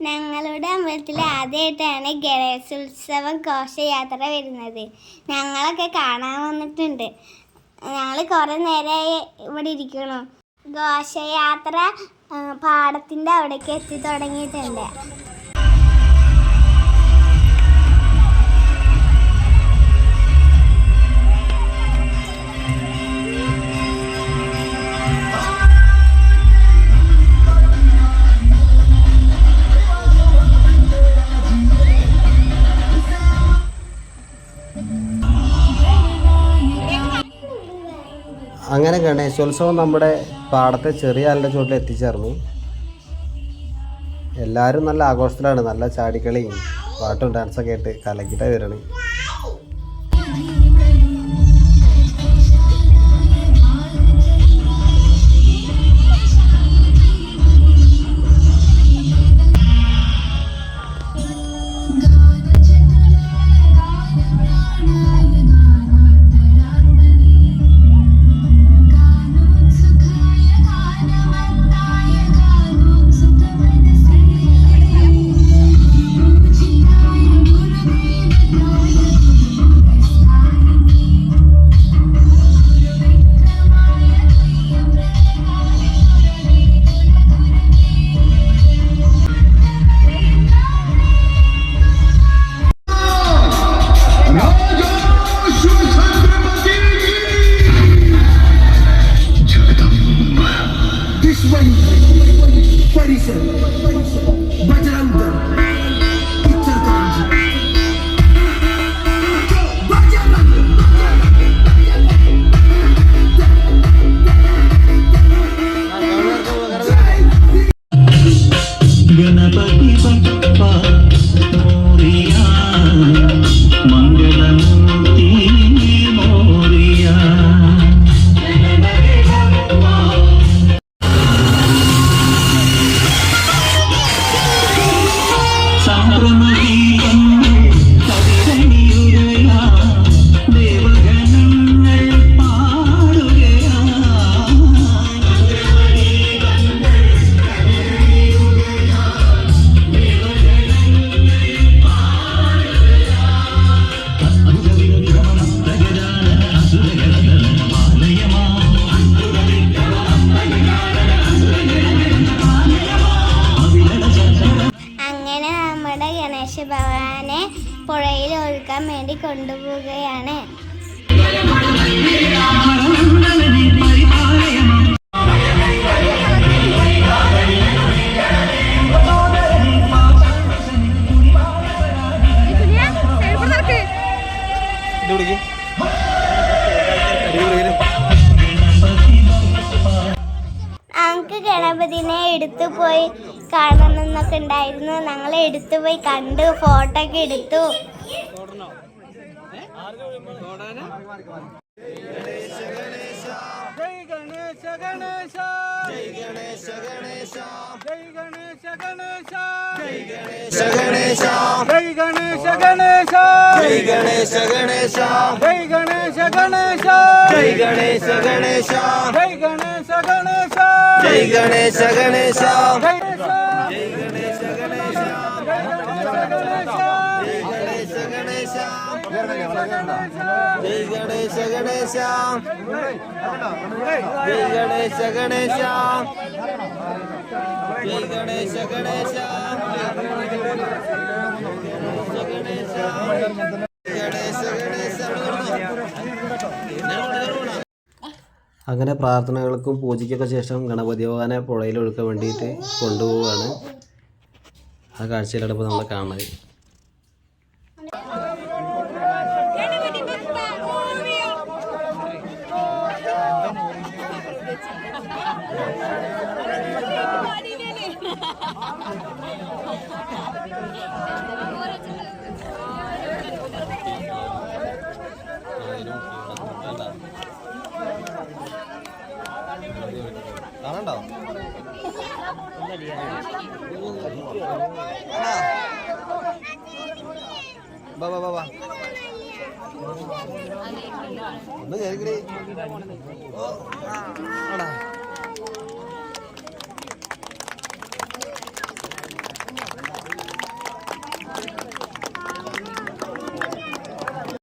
ഞങ്ങളുടെ അമ്പലത്തിൽ ആദ്യമായിട്ടാണ് ഗണേശോത്സവം ഘോഷയാത്ര വരുന്നത്. ഞങ്ങളൊക്കെ കാണാൻ വന്നിട്ടുണ്ട്. ഞങ്ങൾ കുറേ നേരമായി ഇവിടെ ഇരിക്കണു ഘോഷയാത്ര പാടത്തിന്റെ അവിടേക്ക് എത്തി തുടങ്ങിയിട്ടുണ്ട്. അങ്ങനെ ഗണേശോത്സവം നമ്മുടെ പാടത്തെ ചെറിയ ആളുടെ ചുവട്ടിൽ എത്തിച്ചേർന്നു. എല്ലാവരും നല്ല ആഘോഷത്തിലാണ്. നല്ല ചാടിക്കളിയും പാട്ടും ഡാൻസൊക്കെ ആയിട്ട് കലക്കിട്ടാണ് വരണേ പുഴയിൽ ഒഴുക്കാൻ വേണ്ടി കൊണ്ടുപോവുകയാണ്. ഞങ്ങൾക്ക് ഗണപതിനെ എടുത്തു പോയി കാണണമെന്നൊക്കെ ഉണ്ടായിരുന്നു ഞങ്ങൾ എടുത്തു പോയി കണ്ടു ഫോട്ടോ ഒക്കെ എടുത്തു ഗണേശ ഗണേശ ഗണേശ ഗണേശ ഗണേശ ഗണേശ జై గణేశ గణేశ జై గణేశ గణేశ జై గణేశ గణేశ జై గణేశ గణేశ గణేశ గణేశ അങ്ങനെ പ്രാർത്ഥനകൾക്കും പൂജയ്ക്കൊക്കെ ശേഷം ഗണപതി ഭഗവാനെ പുഴയിൽ ഒഴുക്കാൻ വേണ്ടിയിട്ട് കൊണ്ടുപോവുകയാണ്. ആ കാഴ്ചയിലാണ് ഇപ്പോൾ നമ്മൾ കാണുന്നത്. കാണണ്ടോ ബാ ബാ ഒന്ന് കേറിക്കടി ഓ ആടാ.